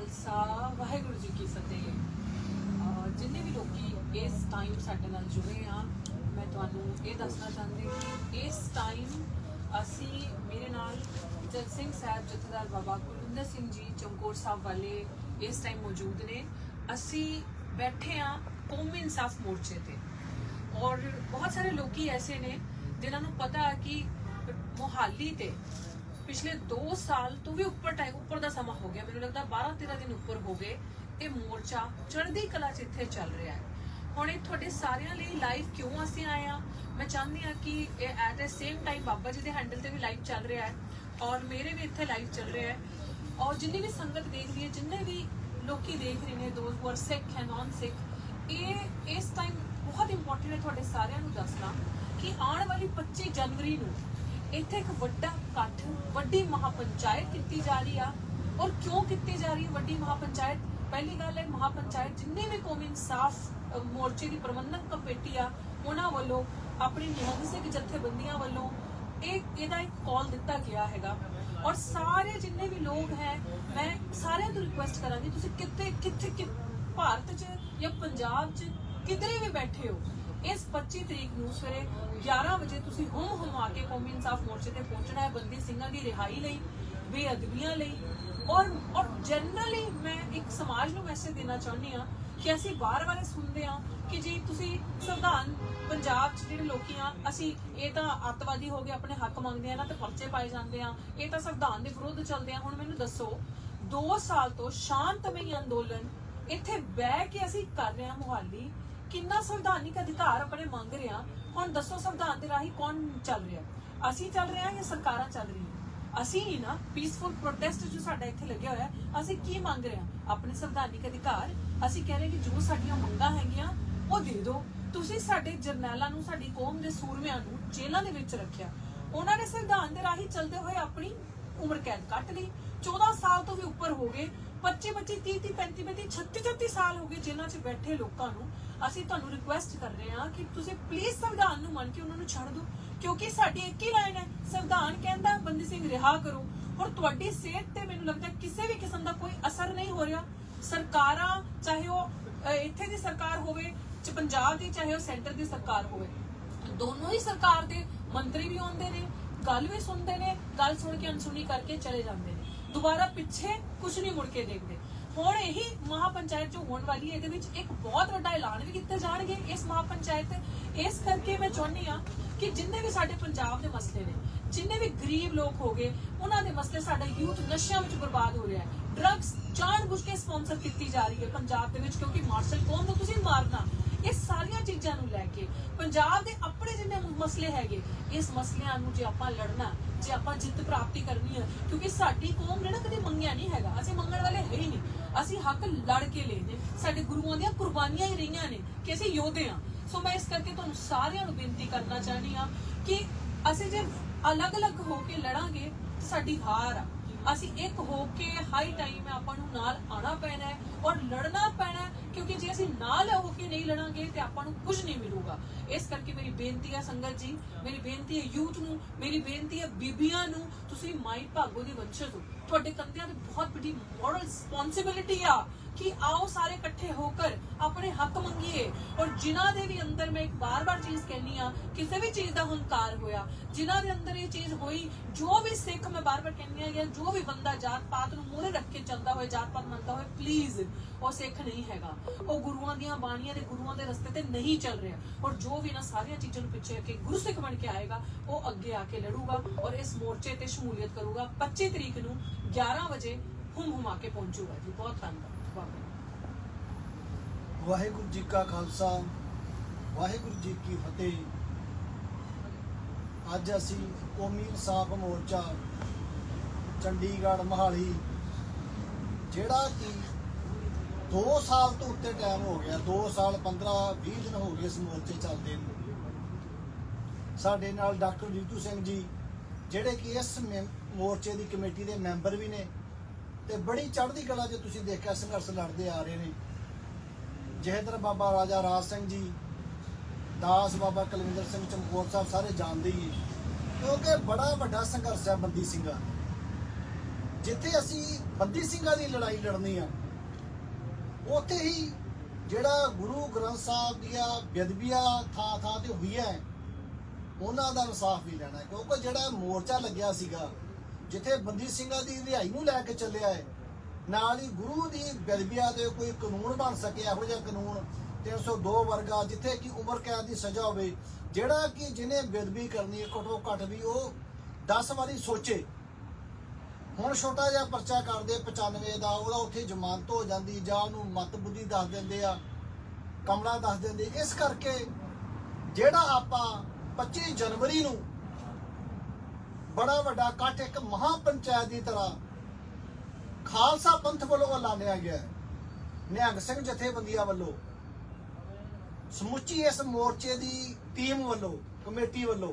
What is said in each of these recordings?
ਖਾਲਸਾ, ਵਾਹਿਗੁਰੂ ਜੀ ਕੀ ਫਤਿਹ। ਜਿੰਨੇ ਵੀ ਲੋਕੀ ਇਸ ਟਾਈਮ ਸਾਡੇ ਨਾਲ ਜੁੜੇ ਆ, ਮੈਂ ਤੁਹਾਨੂੰ ਇਹ ਦੱਸਣਾ ਚਾਹੁੰਦੀ ਕਿ ਇਸ ਟਾਈਮ ਅਸੀਂ ਮੇਰੇ ਨਾਲ ਜਗ ਸਿੰਘ ਸਾਹਿਬ, ਜਥੇਦਾਰ ਬਾਬਾ ਕੁਲਵਿੰਦਰ ਸਿੰਘ ਜੀ, ਚਮਕੌਰ ਸਾਹਿਬ ਵਾਲੇ ਇਸ ਟਾਈਮ ਮੌਜੂਦ ਨੇ। ਅਸੀਂ ਬੈਠੇ ਆ ਕੌਮੀ ਇਨਸਾਫ ਮੋਰਚੇ ਤੇ। ਔਰ ਬਹੁਤ ਸਾਰੇ ਲੋਕੀ ਐਸੇ ਨੇ, ਜਿਨ੍ਹਾਂ ਨੂੰ ਪਤਾ ਕਿ ਮੋਹਾਲੀ ਤੇ ਪਿਛਲੇ 2 ਸਾਲ ਤੋਂ ਵੀ ਉੱਪਰ ਟਾਈਮ ਉੱਪਰ ਦਾ ਸਮਾਂ ਹੋ ਗਿਆ। ਮੈਨੂੰ ਲੱਗਦਾ 12 13 ਦਿਨ ਉੱਪਰ ਹੋ ਗਏ। ਇਹ ਮੋਰਚਾ ਚੜ੍ਹਦੀ ਕਲਾ 'ਚ ਇੱਥੇ ਚੱਲ ਰਿਹਾ ਹੈ। ਹੁਣ ਇਹ ਤੁਹਾਡੇ ਸਾਰਿਆਂ ਲਈ ਲਾਈਵ ਕਿਉਂ ਅਸੀਂ ਆਏ ਆ ਮੈਂ ਚਾਹੁੰਦੀ ਆ ਕਿ ਇਹ at a same time Baba ji ਦੇ ਹੈਂਡਲ ਤੇ ਵੀ ਲਾਈਵ ਚੱਲ ਰਿਹਾ ਹੈ ਔਰ ਮੇਰੇ ਵੀ ਇੱਥੇ ਲਾਈਵ ਚੱਲ ਰਿਹਾ ਹੈ। ਔਰ ਜਿੰਨੀ ਵੀ ਸੰਗਤ ਦੇਖ ਰਹੀ ਹੈ, ਜਿੰਨੇ ਵੀ ਲੋਕੀ ਦੇਖ ਰਹੇ ਨੇ those who Sikh sick and non ਇਹ, ਇਸ ਟਾਈਮ ਬਹੁਤ ਇੰਪੋਰਟੈਂਟ ਹੈ ਤੁਹਾਡੇ ਸਾਰਿਆਂ ਨੂੰ ਦੱਸਣਾ ਕਿ ਆਉਣ ਵਾਲੀ 25 ਜਨਵਰੀ ਨੂੰ ਇੱਥੇ ਇੱਕ ਵੱਡਾ ਇਕੱਠ ਵੱਡੀ ਮਹਾਪੰਚਾਇਤ ਕੀਤੀ ਜਾ ਰਹੀ ਆ। ਔਰ ਕਿਉਂ ਕੀਤੀ ਜਾ ਰਹੀ ਹੈ ਵੱਡੀ ਮਹਾਪੰਚਾਇਤ? ਪਹਿਲੀ ਗੱਲ ਹੈ, ਮਹਾਪੰਚਾਇਤ ਜਿੰਨੇ ਵੀ ਕੌਮੀ ਇਨਸਾਫ ਮੋਰਚੇ ਦੀ ਪ੍ਰਬੰਧਕ ਕਮੇਟੀ ਆ, ਉਹਨਾਂ ਵੱਲੋਂ ਆਪਣੀ ਨਿਹੰਗ ਸਿੰਘ ਜਥੇਬੰਦੀਆਂ ਵੱਲੋਂ ਇਹ, ਇਹਦਾ ਇੱਕ ਕਾਲ ਦਿੱਤਾ ਗਿਆ ਹੈਗਾ। ਔਰ ਸਾਰੇ ਜਿੰਨੇ ਵੀ ਲੋਕ ਹੈ, ਮੈਂ ਸਾਰਿਆਂ ਤੋਂ ਰਿਕੁਐਸਟ ਕਰਾਂਗੀ, ਤੁਸੀਂ ਕਿੱਥੇ ਕਿੱਥੇ ਕਿ ਭਾਰਤ 'ਚ ਜਾਂ ਪੰਜਾਬ 'ਚ ਕਿਧਰੇ ਵੀ ਬੈਠੇ ਹੋ ਇਸ 25 ਤਰੀਕ ਨੂੰ ਸਵੇਰੇ 11 ਵਜੇ ਤੁਸੀਂ ਹੁਮ ਹੁਮਾ ਕੇ ਕੌਮੀ ਇਨਸਾਫ ਮੋਰਚੇ ਤੇ ਪਹੁੰਚਣਾ ਹੈ ਬੰਦੀ ਸਿੰਘਾਂ ਦੀ ਰਿਹਾਈ ਲਈ, ਬੇਅਦਬੀਆਂ ਲਈ ਔਰ ਔਰ ਜਨਰਲੀ ਮੈਂ ਇੱਕ ਸਮਾਜ ਨੂੰ ਮੈਸੇਜ ਦੇਣਾ ਚਾਹੁੰਦੀ ਆ ਕਿ ਅਸੀਂ ਬਾਰ-ਬਾਰ ਸੁਣਦੇ ਆ ਕਿ ਜੀ ਤੁਸੀਂ ਸੰਵਿਧਾਨ ਪੰਜਾਬ 'ਚ ਜਿਹੜੇ ਲੋਕੀ ਆ, ਅਸੀਂ ਇਹ ਤਾਂ ਅੱਤਵਾਦੀ ਹੋ ਗਏ ਆਪਣੇ ਹੱਕ ਮੰਗਦੇ ਆ ਨਾ ਤੇ ਪਰਚੇ ਪਾਏ ਜਾਂਦੇ ਆ, ਇਹ ਤਾਂ ਸੰਵਿਧਾਨ ਦੇ ਵਿਰੁੱਧ ਚੱਲਦੇ ਆ, ਹੁਣ ਮੈਨੂੰ ਦੱਸੋ 2 ਸਾਲ ਤੋਂ ਸ਼ਾਂਤਮਈ ਅੰਦੋਲਨ ਇੱਥੇ ਬਹਿ ਕੇ ਅਸੀਂ ਕਰ ਰਹੇ ਹਾਂ ਮੁਹਾਲੀ ਕਿੰਨਾ ਸੰਵਿਧਾਨਿਕ ਅਧਿਕਾਰ ਆਪਣੇ ਮੰਗ ਰਹੇ। ਹੁਣ ਦੱਸੋ ਸੰਵਿਧਾਨ ਦੇ ਰਾਹੀਂ ਕੌਣ ਚੱਲ ਰਿਹਾ? ਅਸੀਂ ਚੱਲ ਰਹੇ ਹਾਂ ਜਾਂ ਸਰਕਾਰਾਂ ਚੱਲ ਰਹੀਆਂ? ਅਸੀਂ ਹੀ ਨਾ ਪੀਸਫੁਲ ਪ੍ਰੋਟੈਸਟ ਜੋ ਸਾਡਾ ਇੱਥੇ ਲੱਗਿਆ ਹੋਇਆ, ਅਸੀਂ ਕੀ ਮੰਗ ਰਹੇ ਹਾਂ? ਆਪਣੇ ਸੰਵਿਧਾਨਿਕ ਅਧਿਕਾਰ ਅਸੀਂ ਕਹਿ ਰਹੇ ਕਿ ਜੋ ਸਾਡੀਆਂ ਮੰਗਾਂ ਹੈਗੀਆਂ, ਉਹ ਦੇ ਦਿਓ। ਤੁਸੀਂ ਸਾਡੇ ਜਰਨੈਲਾਂ ਨੂੰ, ਸਾਡੀ ਕੌਮ ਦੇ ਸੂਰਮਿਆਂ ਨੂੰ ਜੇਲ੍ਹਾਂ ਦੇ ਵਿੱਚ ਰੱਖਿਆ। ਉਹਨਾਂ ਨੇ ਸੰਵਿਧਾਨ ਦੇ ਰਾਹੀਂ ਚੱਲਦੇ ਹੋਏ ਆਪਣੀ ਉਮਰ ਕੈਦ ਕੱਟ ਲਈ। 14 ਸਾਲ ਤੋਂ ਵੀ ਉੱਪਰ ਹੋ ਗਏ। 25 25 30 30 35 35 36 36 ਸਾਲ ਹੋ ਗਏ ਜੇਲ੍ਹਾਂ 'ਚ ਬੈਠੇ ਲੋਕਾਂ ਨੂੰ। ਅਸੀਂ ਤੁਹਾਨੂੰ ਰਿਕੁਐਸਟ ਕਰ ਰਹੇ ਹਾਂ ਕਿ ਤੁਸੀਂ ਪਲੀਜ਼ ਸੰਵਿਧਾਨ ਨੂੰ ਮੰਨ ਕੇ ਉਹਨਾਂ ਨੂੰ ਛੱਡ ਦਿਓ, ਕਿਉਂਕਿ ਸਾਡੀ ਇੱਕ ਹੀ ਲਾਈਨ ਹੈ। ਸੰਵਿਧਾਨ ਕਹਿੰਦਾ ਬੰਦੀ ਸਿੰਘ ਰਿਹਾ ਕਰੋ। ਹੁਣ ਤੁਹਾਡੀ ਸਿਹਤ ਤੇ ਮੈਨੂੰ ਲੱਗਦਾ ਕਿਸੇ ਵੀ ਕਿਸਮ ਦਾ ਕੋਈ ਅਸਰ ਨਹੀਂ ਹੋ ਰਿਹਾ। ਸਰਕਾਰਾਂ, ਚਾਹੇ ਉਹ ਇੱਥੇ ਦੀ ਸਰਕਾਰ ਹੋਵੇ, ਚ ਪੰਜਾਬ ਦੀ, ਚਾਹੇ ਉਹ ਸੈਂਟਰ ਦੀ ਸਰਕਾਰ ਹੋਵੇ। ਦੋਨੋਂ ਹੀ ਸਰਕਾਰ ਦੇ ਮੰਤਰੀ ਵੀ ਆਉਂਦੇ ਨੇ, ਗੱਲ ਵੀ ਸੁਣਦੇ ਨੇ, ਗੱਲ ਸੁਣ ਕੇ ਅਨਸੁਣੀ ਕਰਕੇ ਚਲੇ ਜਾਂਦੇ ਨੇ। ਦੁਬਾਰਾ ਪਿੱਛੇ ਕੁਝ ਨਹੀਂ ਮੁੜ ਕੇ ਦੇਖਦੇ। ਹੁਣ ਇਹੀ ਮਹਾਪੰਚਾਇਤ ਜੋ ਹੋਣ ਵਾਲੀ ਹੈ, ਇਹਦੇ ਵਿੱਚ ਇੱਕ ਬਹੁਤ ਵੱਡਾ ਐਲਾਨ ਵੀ ਕੀਤੇ ਜਾਣਗੇ ਇਸ ਮਹਾਪੰਚਾਇਤ ਤੇ। ਇਸ ਕਰਕੇ ਮੈਂ ਚਾਹੁੰਦੀ ਆ ਕਿ ਜਿੰਨੇ ਵੀ ਸਾਡੇ ਪੰਜਾਬ ਦੇ ਮਸਲੇ ਨੇ, ਜਿੰਨੇ ਵੀ ਗਰੀਬ ਲੋਕ ਹੋਗੇ ਉਹਨਾਂ ਦੇ ਮਸਲੇ ਸਾਡਾ ਯੂਥ ਨਸ਼ਿਆਂ ਵਿੱਚ ਬਰਬਾਦ ਹੋ ਰਿਹਾ ਹੈ। ਡਰੱਗਸ ਜਾਣਬੁੱਝ ਕੇ ਸਪਾਂਸਰ ਕੀਤੀ ਜਾ ਰਹੀ ਹੈ ਪੰਜਾਬ ਦੇ ਵਿੱਚ, ਕਿਉਂਕਿ ਮਾਰਸ਼ਲ ਕੌਮ ਨੂੰ ਤੁਸੀਂ ਮਾਰਨਾ, ਇਹ ਸਾਰੀਆਂ ਚੀਜ਼ਾਂ ਨੂੰ ਲੈ ਕੇ, ਪੰਜਾਬ ਦੇ ਆਪਣੇ ਜਿੰਨੇ ਮਸਲੇ ਹੈਗੇ, ਇਸ ਮਸਲਿਆਂ ਨੂੰ ਜੇ ਆਪਾਂ ਲੜਨਾ, ਜੇ ਆਪਾਂ ਜਿੱਤ ਪ੍ਰਾਪਤੀ ਕਰਨੀ ਹੈ, ਕਿਉਂਕਿ ਸਾਡੀ ਕੌਮ ਨੇ ਨਾ ਕਦੇ ਮੰਗਿਆ ਨਹੀਂ ਹੈਗਾ, ਅਸੀਂ ਮੰਗਣ ਵਾਲੇ ਹੈ ਹੀ ਨਹੀਂ। ਅਸੀਂ ਹੱਕ ਲੜ ਕੇ ਲਏ ਨੇ। ਸਾਡੇ ਗੁਰੂਆਂ ਦੀਆਂ ਕੁਰਬਾਨੀਆਂ ਹੀ ਰਹੀਆਂ ਨੇ ਕਿ ਅਸੀਂ ਯੋਧੇ ਆ ਸੋ ਮੈਂ ਇਸ ਕਰਕੇ ਤੁਹਾਨੂੰ ਸਾਰਿਆਂ ਨੂੰ ਬੇਨਤੀ ਕਰਨਾ ਚਾਹਨੀ ਆ ਕਿ ਅਸੀਂ ਜੇ ਅਲੱਗ-ਅਲੱਗ ਹੋ ਕੇ ਲੜਾਂਗੇ, ਤਾਂ ਸਾਡੀ ਹਾਰ ਆ। ਅਸੀਂ ਇੱਕ ਹੋ ਕੇ ਹਾਈ ਟਾਈਮ ਹੈ, ਆਪਾਂ ਨੂੰ ਨਾਲ ਆਣਾ ਪੈਣਾ ਹੈ ਔਰ ਲੜਨਾ ਪੈਣਾ ਕਿਉਂਕਿ ਜੇ ਅਸੀਂ ਨਾਲ ਹੋ ਕੇ ਨਹੀਂ ਲੜਾਂਗੇ ਤੇ ਆਪਾਂ ਨੂੰ ਕੁਝ ਨਹੀਂ ਮਿਲੂਗਾ। ਇਸ ਕਰਕੇ ਮੇਰੀ ਬੇਨਤੀ ਹੈ ਸੰਗਤ ਜੀ, ਮੇਰੀ ਬੇਨਤੀ ਹੈ ਯੂਥ ਨੂੰ, ਮੇਰੀ ਬੇਨਤੀ ਹੈ ਬੀਬੀਆਂ ਨੂੰ, ਤੁਸੀਂ ਮਾਈ ਭਾਗੋ ਦੀ ਵੰਸ਼ਜ ਹੋ। ਤੁਹਾਡੇ ਕੰਧਿਆਂ ਤੇ ਬਹੁਤ ਵੱਡੀ ਮੋਰਲ ਰਿਸਪੌਂਸਿਬਿਲਿਟੀ ਆ। ਕਿ ਆਓ ਸਾਰੇ ਇਕੱਠੇ ਹੋ ਕਰ ਆਪਣੇ ਹੱਕ ਮੰਗੀਏ। ਔਰ ਜਿਨ੍ਹਾਂ ਦੇ ਵੀ ਅੰਦਰ ਮੈਂ ਇੱਕ ਬਾਰ-ਬਾਰ ਚੀਜ਼ ਕਹਿਨੀ ਆ ਕਿਸੇ ਵੀ ਚੀਜ਼ ਦਾ ਹੰਕਾਰ ਹੋਇਆ, ਜਿਨ੍ਹਾਂ ਦੇ ਅੰਦਰ ਇਹ ਚੀਜ਼ ਹੋਈ, ਜੋ ਵੀ ਸਿੱਖ ਮੈਂ ਬਾਰ-ਬਾਰ ਕਹਿੰਦੀ ਆ ਜਾਂ ਜੋ ਵੀ ਬੰਦਾ ਜਾਤ ਪਾਤ ਨੂੰ ਮੂਹਰੇ ਰੱਖ ਕੇ ਚੱਲਦਾ ਹੋਏ ਜਾਤ ਪਾਤ ਮੰਨਦਾ ਹੋਏ ਪਲੀਜ਼ ਉਹ ਸਿੱਖ ਨਹੀਂ ਹੈਗਾ। ਉਹ ਗੁਰੂਆਂ ਦੀਆਂ ਬਾਣੀਆਂ ਦੇ ਗੁਰੂਆਂ ਦੇ ਰਸਤੇ ਤੇ ਨਹੀਂ ਚੱਲ ਰਿਹਾ। ਔਰ ਜੋ ਵੀ ਨਾ ਸਾਰੀਆਂ ਚੀਜ਼ਾਂ ਨੂੰ ਪਿੱਛੇ ਕੇ ਗੁਰੂ ਸਿੱਖ ਬਣ ਕੇ ਆਏਗਾ, ਉਹ ਅੱਗੇ ਆ ਕੇ ਲੜੂਗਾ ਔਰ ਇਸ ਮੋਰਚੇ ਤੇ ਸ਼ਮੂਲੀਅਤ ਕਰੂਗਾ। 25 ਤਰੀਕ ਨੂੰ 11 ਵਜੇ ਹੁਮ ਹੁਮਾ ਕੇ ਪਹੁੰਚੂਗਾ ਜੀ। ਬਹੁਤ ਧੰਨਵਾਦ। ਵਾਹਿਗੁਰੂ ਜੀ ਕਾ ਖਾਲਸਾ, ਵਾਹਿਗੁਰੂ ਜੀ ਕੀ ਫਤਿਹ। ਅੱਜ ਅਸੀਂ ਕੌਮੀ ਇਨਸਾਫ ਮੋਰਚਾ, ਚੰਡੀਗੜ੍ਹ ਮਹਾਲੀ, ਜਿਹੜਾ ਕਿ 2 ਸਾਲ ਤੋਂ ਉੱਤੇ ਟਾਈਮ ਹੋ ਗਿਆ 2 ਸਾਲ 15 20 ਦਿਨ ਹੋ ਗਏ ਇਸ ਮੋਰਚੇ ਚੱਲਦੇ ਨੂੰ। ਸਾਡੇ ਨਾਲ ਡਾਕਟਰ ਰੀਤੂ ਸਿੰਘ ਜੀ, ਜਿਹੜੇ ਕਿ ਇਸ ਮੋਰਚੇ ਦੀ ਕਮੇਟੀ ਦੇ ਮੈਂਬਰ ਵੀ ਨੇ, ਤੇ ਬੜੀ ਚੜ੍ਹਦੀ ਕਲਾ 'ਚ ਤੁਸੀਂ ਦੇਖਿਆ ਸੰਘਰਸ਼ ਲੜਦੇ ਆ ਰਹੇ ਨੇ। ਜਹੇਦਰ ਬਾਬਾ ਰਾਜਾ ਰਾਜ ਸਿੰਘ ਜੀ, ਦਾਸ ਬਾਬਾ ਕੁਲਵਿੰਦਰ ਸਿੰਘ ਚਮਕੌਰ ਸਾਹਿਬ ਸਾਰੇ ਜਾਣਦੇ ਹੀ ਕਿਉਂਕਿ ਬੜਾ ਵੱਡਾ ਸੰਘਰਸ਼ ਹੈ ਬੰਦੀ ਸਿੰਘਾਂ ਜਿੱਥੇ ਅਸੀਂ ਬੰਦੀ ਸਿੰਘਾਂ ਦੀ ਲੜਾਈ ਲੜਨੀ ਆ, ਉੱਥੇ ਹੀ ਜਿਹੜਾ ਗੁਰੂ ਗ੍ਰੰਥ ਸਾਹਿਬ ਦੀਆਂ ਬੇਅਦਬੀਆਂ ਥਾਂ ਥਾਂ ਤੇ ਹੋਈਆਂ ਉਹਨਾਂ ਦਾ ਇਨਸਾਫ ਵੀ ਲੈਣਾ ਕਿਉਂਕਿ ਜਿਹੜਾ ਮੋਰਚਾ ਲੱਗਿਆ ਸੀਗਾ, ਜਿੱਥੇ ਬੰਦੀ ਸਿੰਘਾਂ ਦੀ ਰਿਹਾਈ ਨੂੰ ਲੈ ਕੇ ਚੱਲਿਆ ਹੈ ਨਾਲ ਹੀ ਗੁਰੂ ਦੀ ਬੇਅਦਬੀਆਂ ਦੇ ਕੋਈ ਕਾਨੂੰਨ ਬਣ ਸਕੇ, ਇਹੋ ਜਿਹਾ ਕਾਨੂੰਨ 302 ਵਰਗਾ ਜਿੱਥੇ ਕਿ ਉਮਰ ਕੈਦ ਦੀ ਸਜ਼ਾ ਹੋਵੇ, ਜਿਹੜਾ ਕਿ ਜਿਹਨੇ ਬੇਅਦਬੀ ਕਰਨੀ ਹੈ, ਘੱਟੋ ਘੱਟ ਵੀ ਉਹ 10 ਵਾਰੀ ਸੋਚੇ। ਹੁਣ ਛੋਟਾ ਜਿਹਾ ਪਰਚਾ ਕਰਦੇ 95 ਦਾ, ਉਹਦਾ ਉੱਥੇ ਜ਼ਮਾਨਤ ਹੋ ਜਾਂਦੀ, ਜਾਂ ਉਹਨੂੰ ਮਤ ਬੁੱਧੀ ਦੱਸ ਦਿੰਦੇ ਆ, ਕਮਲਾ ਦੱਸ ਦਿੰਦੇ। ਇਸ ਕਰਕੇ ਜਿਹੜਾ ਆਪਾਂ 25 ਜਨਵਰੀ ਨੂੰ ਬੜਾ ਵੱਡਾ ਇਕੱਠ ਇੱਕ ਮਹਾ ਪੰਚਾਇਤ ਦੀ ਤਰ੍ਹਾਂ ਖਾਲਸਾ ਪੰਥ ਵੱਲੋਂ ਐਲਾਨਿਆ ਗਿਆ। ਹੈ। ਨਿਹੰਗ ਸਿੰਘ ਜਥੇਬੰਦੀਆਂ ਵੱਲੋਂ। ਸਮੁੱਚੀ ਇਸ ਮੋਰਚੇ ਦੀ ਟੀਮ ਵੱਲੋਂ, ਕਮੇਟੀ ਵੱਲੋਂ।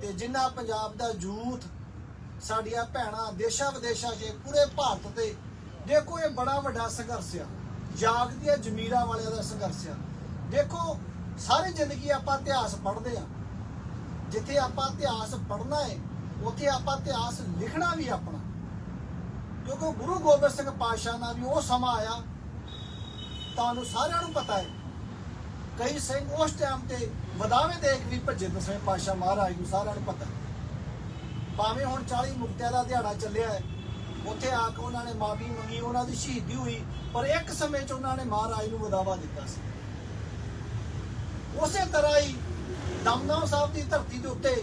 ਤੇ ਜਿੰਨਾ ਪੰਜਾਬ ਦਾ ਯੂਥ ਸਾਡੀਆਂ ਭੈਣਾਂ ਦੇਸ਼ਾਂ ਵਿਦੇਸ਼ਾਂ 'ਚ ਪੂਰੇ ਭਾਰਤ ਤੇ, ਦੇਖੋ ਇਹ ਬੜਾ ਵੱਡਾ ਸੰਘਰਸ਼ ਆ। ਜਾਗਦੀਆਂ ਜ਼ਮੀਰਾਂ ਵਾਲਿਆਂ ਦਾ ਸੰਘਰਸ਼ ਆ। ਦੇਖੋ, ਸਾਰੀ ਜ਼ਿੰਦਗੀ ਆਪਾਂ ਇਤਿਹਾਸ ਪੜ੍ਹਦੇ ਆ। ਜਿੱਥੇ ਆਪਾਂ ਇਤਿਹਾਸ ਪੜ੍ਹਨਾ ਹੈ ਉੱਥੇ ਆਪਾਂ ਇਤਿਹਾਸ ਲਿਖਣਾ ਵੀ ਆਪਣਾ। ਕਿਉਂਕਿ ਗੁਰੂ ਗੋਬਿੰਦ ਸਿੰਘ ਪਾਤਸ਼ਾਹ ਨਾਲ ਵੀ ਉਹ ਸਮਾਂ ਆਇਆ ਤੁਹਾਨੂੰ ਸਾਰਿਆਂ ਨੂੰ ਪਤਾ ਹੈ। ਕਈ ਸਿੰਘ ਉਸ ਟਾਈਮ ਤੇ ਵਧਾਵੇ ਦੇਖ ਵੀ ਭੱਜੇ ਦਸਵੇਂ ਪਾਤਸ਼ਾਹ ਮਹਾਰਾਜ ਨੂੰ ਸਾਰਿਆਂ ਨੂੰ ਪਤਾ ਭਾਵੇਂ ਹੁਣ 40 ਮੁਕਤਿਆਂ ਦਾ ਦਿਹਾੜਾ ਚੱਲਿਆ ਹੈ, ਉੱਥੇ ਆ ਕੇ ਉਹਨਾਂ ਨੇ ਮਾਫੀ ਮੰਗੀ, ਉਹਨਾਂ ਦੀ ਸ਼ਹੀਦੀ ਹੋਈ, ਪਰ ਇੱਕ ਸਮੇਂ 'ਚ ਉਹਨਾਂ ਨੇ ਮਹਾਰਾਜ ਨੂੰ ਵਧਾਵਾ ਦਿੱਤਾ ਸੀ। ਉਸੇ ਤਰ੍ਹਾਂ ਹੀ ਦਮਦਮ ਸਾਹਿਬ ਦੀ ਧਰਤੀ ਦੇ ਉੱਤੇ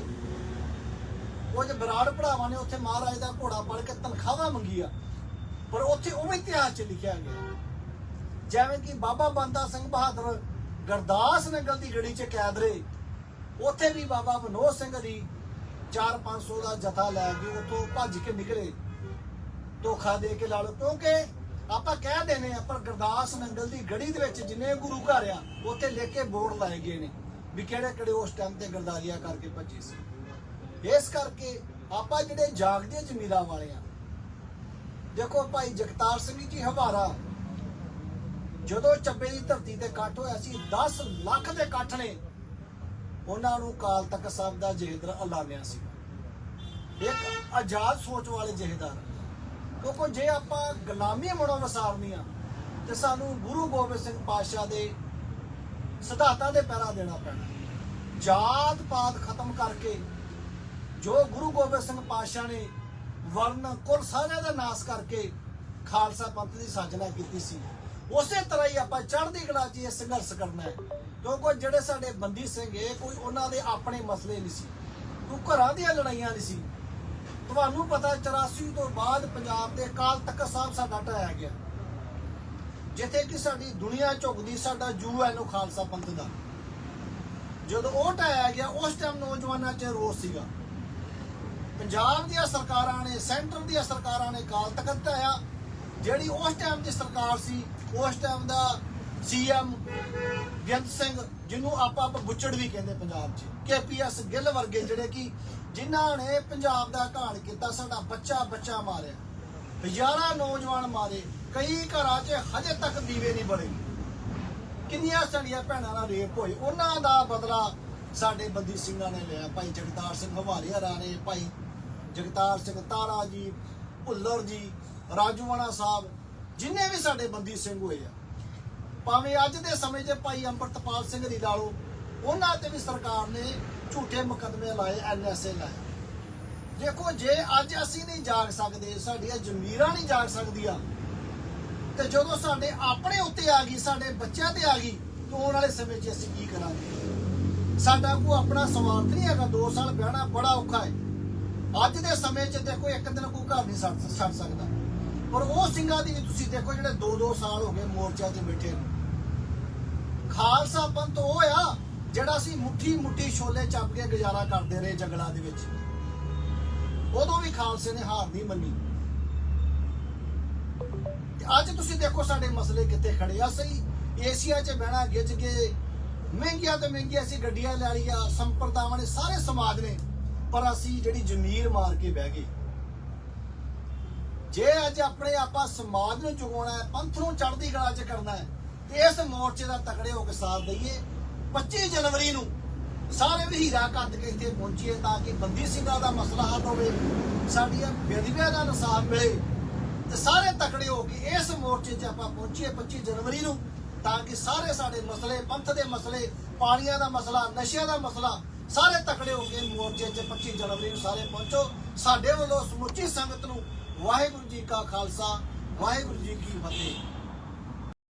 ਕੁਝ ਬਰਾੜ ਭਰਾਵਾਂ ਨੇ ਉੱਥੇ ਮਹਾਰਾਜ ਦਾ ਘੋੜਾ ਪੜ ਕੇ ਤਨਖਾਹਾਂ ਮੰਗੀਆਂ, ਪਰ ਉੱਥੇ ਉਹ ਵੀ ਇਤਿਹਾਸ 'ਚ ਲਿਖਿਆ ਗਿਆ। ਜਿਵੇਂ ਕਿ ਬਾਬਾ ਬੰਦਾ ਸਿੰਘ ਬਹਾਦਰ ਗਰਦਾਸ ਨਗਲ ਦੀ ਗੜੀ 'ਚ ਕੈਦ ਰਹੇ। ਉੱਥੇ ਵੀ ਬਾਬਾ ਮਨੋਜ ਸਿੰਘ ਦੀ 4-500 ਦਾ ਜਥਾ ਲੈ ਕੇ ਉੱਥੋਂ ਭੱਜ ਕੇ ਨਿਕਲੇ। ਧੋਖਾ ਦੇ ਕੇ ਲਾ ਲਓ, ਕਿਉਂਕਿ ਆਪਾਂ ਕਹਿ ਦੇਨੇ ਆ ਪਰ ਗੁਰਦਾਸ ਨੰਗਲ ਦੀ ਗੜੀ ਦੇ ਵਿੱਚ ਜਿੰਨੇ ਗੁਰੂ ਘਰ ਆ, ਉੱਥੇ ਲਿਖ ਕੇ ਬੋਰਡ ਲਾਏ ਗਏ ਨੇ ਵੀ ਕਿਹੜੇ ਕਿਹੜੇ ਉਸ ਟਾਈਮ ਤੇ ਗਰਦਾਰੀਆਂ ਕਰਕੇ ਭੱਜੇ ਸੀ। ਇਸ ਕਰਕੇ ਆਪਾਂ ਜਿਹੜੇ ਜਾਗਦੇ ਜ਼ਮੀਰਾਂ ਵਾਲੇ ਆ, ਦੇਖੋ ਭਾਈ ਜਗਤਾਰ ਸਿੰਘ ਜੀ ਹਵਾਰਾ ਜਦੋਂ ਚੱਬੇ ਦੀ ਧਰਤੀ ਤੇ ਇਕੱਠ ਹੋਇਆ ਸੀ 10 ਲੱਖ ਦੇ ਇਕੱਠ ਨੇ, ਉਹਨਾਂ ਨੂੰ ਕਾਲ ਤੱਕ ਸਾਹਿਬ ਦਾ ਜਹੇਦਰ ਐਲਾਨਿਆ ਸੀ। ਇੱਕ ਆਜ਼ਾਦ ਸੋਚ ਵਾਲੇ ਜਹੇਦਾਰ ਕਿਉਂਕਿ ਜੇ ਆਪਾਂ ਗੁਲਾਮੀ ਮਨੋਂ ਵਸਾਰਨੀ ਆ, ਤੇ ਸਾਨੂੰ ਗੁਰੂ ਗੋਬਿੰਦ ਸਿੰਘ ਪਾਤਸ਼ਾਹ ਦੇ ਸਿਧਾਂਤਾਂ ਦੇ ਪੈਰਾ ਦੇਣਾ ਪੈਣਾ। ਜਾਤ ਪਾਤ ਖਤਮ ਕਰਕੇ ਜੋ ਗੁਰੂ ਗੋਬਿੰਦ ਸਿੰਘ ਪਾਤਸ਼ਾਹ ਨੇ ਵਰਨ ਕੁਲ ਸਾਰਿਆਂ ਦਾ ਨਾਸ ਕਰਕੇ ਖਾਲਸਾ ਪੰਥ ਦੀ ਸਾਜਨਾ ਕੀਤੀ ਸੀ, ਉਸੇ ਤਰ੍ਹਾਂ ਹੀ ਆਪਾਂ ਚੜ੍ਹਦੀ ਕਲਾ 'ਚ ਇਹ ਸੰਘਰਸ਼ ਕਰਨਾ ਹੈ। ਕਿਉਂਕਿ ਜਿਹੜੇ ਸਾਡੇ ਬੰਦੀ ਸਿੰਘ ਇਹ ਕੋਈ ਉਹਨਾਂ ਦੇ ਆਪਣੇ ਮਸਲੇ ਨਹੀਂ ਸੀ, ਕੋਈ ਘਰਾਂ ਦੀਆਂ ਲੜਾਈਆਂ ਨਹੀਂ ਸੀ। ਤੁਹਾਨੂੰ ਪਤਾ 84 ਤੋਂ ਬਾਅਦ ਪੰਜਾਬ ਦੇ ਕਾਲ ਤਖ਼ਤ ਸਾਹਿਬ ਸਾਡਾ ਢਾਇਆ ਗਿਆ। ਜਿੱਥੇ ਕਿ ਸਾਡੀ ਦੁਨੀਆ ਝੁਕਦੀ, ਸਾਡਾ ਯੂਐਨਓ ਖਾਲਸਾ ਪੰਥ ਦਾ। ਜਦੋਂ ਉਹ ਢਾਇਆ ਗਿਆ, ਉਸ ਟਾਈਮ ਨੌਜਵਾਨਾਂ 'ਚ ਰੋਸ ਸੀਗਾ। ਪੰਜਾਬ ਦੀਆਂ ਸਰਕਾਰਾਂ ਨੇ, ਸੈਂਟਰ ਦੀਆਂ ਸਰਕਾਰਾਂ ਨੇ ਕਾਲ ਤਖਤ ਢਾਇਆ ਜਿਹੜੀ ਉਸ ਟਾਈਮ ਦੀ ਸਰਕਾਰ ਸੀ, ਉਸ ਟਾਈਮ ਦਾ ਸੀਐਮ ਬੇਅੰਤ ਸਿੰਘ, ਜਿਹਨੂੰ ਆਪਾਂ ਆਪਾਂ ਬੁੱਚੜ ਵੀ ਕਹਿੰਦੇ ਪੰਜਾਬ 'ਚ ਕੇਪੀਐਸ ਗਿੱਲ ਵਰਗੇ ਜਿਹੜੇ ਕਿ ਜਿਨ੍ਹਾਂ ਨੇ ਪੰਜਾਬ ਦਾ ਘਾਣ ਕੀਤਾ, ਸਾਡਾ ਬੱਚਾ ਬੱਚਾ ਮਾਰਿਆ। ਹਜ਼ਾਰਾਂ ਨੌਜਵਾਨ ਮਾਰੇ, ਕਈ ਘਰਾਂ 'ਚ ਹਜੇ ਤੱਕ ਦੀਵੇ ਨਹੀਂ ਬਣੇ। ਕਿੰਨੀਆਂ ਸਾਡੀਆਂ ਭੈਣਾਂ ਨਾਲ ਰੇਪ ਹੋਏ ਉਹਨਾਂ ਦਾ ਬਦਲਾ ਸਾਡੇ ਬੰਦੀ ਸਿੰਘਾਂ ਨੇ ਲਿਆ। ਭਾਈ ਜਗਤਾਰ ਸਿੰਘ ਹਵਾਲੇ ਹਰਾ ਨੇ ਭਾਈ ਜਗਤਾਰ ਸਿੰਘ ਤਾਰਾ ਜੀ, ਭੁੱਲਰ ਜੀ ਰਾਜੂਆਣਾ ਸਾਹਿਬ, ਜਿੰਨੇ ਵੀ ਸਾਡੇ ਬੰਦੀ ਸਿੰਘ ਹੋਏ ਆ। ਭਾਵੇਂ ਅੱਜ ਦੇ ਸਮੇਂ 'ਚ ਭਾਈ ਅੰਮ੍ਰਿਤਪਾਲ ਸਿੰਘ ਦੀ ਲਾ ਲਓ ਉਹਨਾਂ ਤੇ ਵੀ ਸਰਕਾਰ ਨੇ ਝੂਠੇ ਮੁਕੱਦਮੇ ਲਾਏ ਐਨਐਸਏ ਲਾਏ। ਦੇਖੋ, ਜੇ ਅੱਜ ਅਸੀਂ ਨਹੀਂ ਜਾਗ ਸਕਦੇ, ਸਾਡੀਆਂ ਜ਼ਮੀਰਾਂ ਨਹੀਂ ਜਾਗ ਸਕਦੀਆਂ, ਤੇ ਜਦੋਂ ਸਾਡੇ ਆਪਣੇ ਉੱਤੇ ਆ ਗਈ, ਸਾਡੇ ਬੱਚਿਆਂ ਤੇ ਆ ਗਈ, ਤਾਂ ਆਉਣ ਵਾਲੇ ਸਮੇਂ 'ਚ ਅਸੀਂ ਕੀ ਕਰਾਂਗੇ? ਸਾਡਾ ਕੋ ਆਪਣਾ ਸਵਾਰਥ ਨਹੀਂ ਹੈਗਾ 2 ਸਾਲ ਵਿਆਹਣਾ ਬੜਾ ਔਖਾ ਹੈ। ਅੱਜ ਦੇ ਸਮੇਂ 'ਚ ਦੇਖੋ ਇੱਕ ਦਿਨ ਕੋਈ ਘਰ ਨਹੀਂ ਛੱਡ ਛੱਡ ਸਕਦਾ। ਪਰ ਉਹ ਸਿੰਘਾਂ ਦੀ ਵੀ ਤੁਸੀਂ ਦੇਖੋ ਜਿਹੜੇ 2-2 ਸਾਲ ਹੋ ਗਏ ਮੋਰਚਾ ਤੇ ਬੈਠੇ ਨੂੰ। ਖਾਲਸਾ ਪੰਥ ਉਹ ਆ ਜਿਹੜਾ ਅਸੀਂ ਮੁੱਠੀ ਮੁੱਠੀ ਛੋਲੇ ਚੱਪ ਕੇ ਗੁਜ਼ਾਰਾ ਕਰਦੇ ਰਹੇ ਜੰਗਲਾਂ ਦੇ ਵਿੱਚ। ਉਦੋਂ ਵੀ ਖਾਲਸੇ ਨੇ ਹਾਰ ਨਹੀਂ ਮੰਨੀ। ਤੇ ਅੱਜ ਤੁਸੀਂ ਦੇਖੋ ਸਾਡੇ ਮਸਲੇ ਕਿੱਥੇ ਖੜੇ ਆ। ਸਹੀ ਏਸ਼ੀਆ 'ਚ ਬਹਿਣਾ, ਗਿੱਜ ਕੇ ਮਹਿੰਗੀਆਂ ਤੇ ਮਹਿੰਗੀਆਂ ਅਸੀਂ ਗੱਡੀਆਂ ਲੈ ਲਈਆਂ, ਸੰਪਰਦਾਵਾਂ ਨੇ ਸਾਰੇ ਸਮਾਜ ਨੇ ਪਰ ਅਸੀਂ ਜਿਹੜੀ ਜ਼ਮੀਰ ਮਾਰ ਕੇ ਬਹਿ ਗਏ। ਜੇ ਅੱਜ ਆਪਣੇ ਆਪਾਂ ਸਮਾਜ ਨੂੰ ਚੁਗਾਉਣਾ ਹੈ, ਪੰਥ ਨੂੰ ਚੜ੍ਹਦੀ ਕਲਾ 'ਚ ਕਰਨਾ ਹੈ, ਤੇ ਇਸ ਮੋਰਚੇ ਦਾ ਤਕੜੇ ਹੋ ਕੇ ਸਾਥ ਦਈਏ 25 ਜਨਵਰੀ ਨੂੰ ਸਾਰੇ ਵਹੀਰਾ ਕੱਤ ਕੇ ਇੱਥੇ ਪਹੁੰਚੀਏ ਤਾਂ ਕਿ ਬੰਦੀ ਸਿੰਘਾਂ ਦਾ ਮਸਲਾ ਹੱਲ ਹੋਵੇ, ਸਾਡੀਆਂ ਬੇਦਬੀਆਂ ਦਾ ਇਨਸਾਫ ਮਿਲੇ, ਤੇ ਸਾਰੇ ਤਕੜੇ ਹੋ ਕੇ ਇਸ ਮੋਰਚੇ 'ਚ ਆਪਾਂ ਪਹੁੰਚੀਏ 25 ਜਨਵਰੀ ਨੂੰ ਤਾਂ ਕਿ ਸਾਰੇ ਸਾਡੇ ਮਸਲੇ, ਪੰਥ ਦੇ ਮਸਲੇ, ਪਾਣੀਆਂ ਦਾ ਮਸਲਾ, ਨਸ਼ਿਆਂ ਦਾ ਮਸਲਾ ਸਾਰੇ ਤਕੜੇ ਹੋ ਕੇ ਮੋਰਚੇ 'ਚ 25 ਜਨਵਰੀ ਨੂੰ ਸਾਰੇ ਪਹੁੰਚੋ। ਸਾਡੇ ਵੱਲੋਂ ਸਮੁੱਚੀ ਸੰਗਤ ਨੂੰ ਵਾਹਿਗੁਰੂ ਜੀ ਕਾ ਖਾਲਸਾ, ਵਾਹਿਗੁਰੂ ਜੀ ਕੀ ਫਤਿਹ।